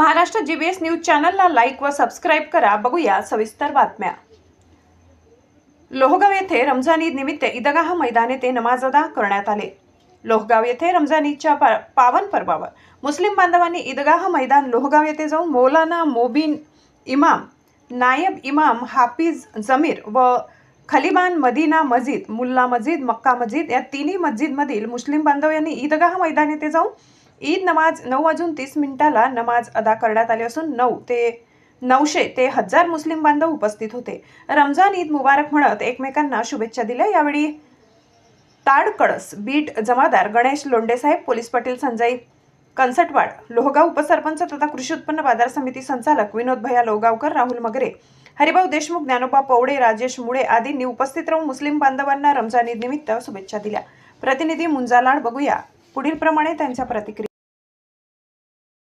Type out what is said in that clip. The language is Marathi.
महाराष्ट्र जीबीएस न्यूज चॅनलला लाईक व सबस्क्राईब करा. बघूया सविस्तर बातम्या. लोहगाव येथे रमजान ईद निमित्त ईदगाह मैदान येथे नमाज अदा करण्यात आले. लोहगाव येथे रमजान ईदच्या पा- पावन पर्वावर मुस्लिम बांधवांनी ईदगाह मैदान लोहगाव येथे जाऊन मौलाना मोबीन इमाम नायब इमाम हाफिज जमीर व खलिबान मदिना मस्जिद मुल्ला मस्जिद मक्का मस्जिद या तिन्ही मस्जिदमधील मुस्लिम बांधव यांनी ईदगाह मैदान येथे जाऊन ईद नमाज नऊ वाजून तीस मिनिटाला नमाज अदा करण्यात आली असून नऊ ते नऊशे ते हजार मुस्लिम बांधव उपस्थित होते. रमजान ईद मुबारक म्हणत एकमेकांना शुभेच्छा दिल्या. यावेळी ताडकळस बीट जमादार गणेश लोंडेसाहेब पोलीस पाटील संजय कनसटवाड लोहगाव उपसरपंच तथा कृषी उत्पन्न बाजार समिती संचालक विनोद भैया लोगावकर राहुल मगरे हरिभाऊ देशमुख ज्ञानोबा पवडे राजेश मुळे आदींनी उपस्थित राहून मुस्लिम बांधवांना रमजान ईद निमित्त शुभेच्छा दिल्या. प्रतिनिधी मुंजालाड बघूया. पुढील प्रमाणे त्यांच्या प्रतिक्रिया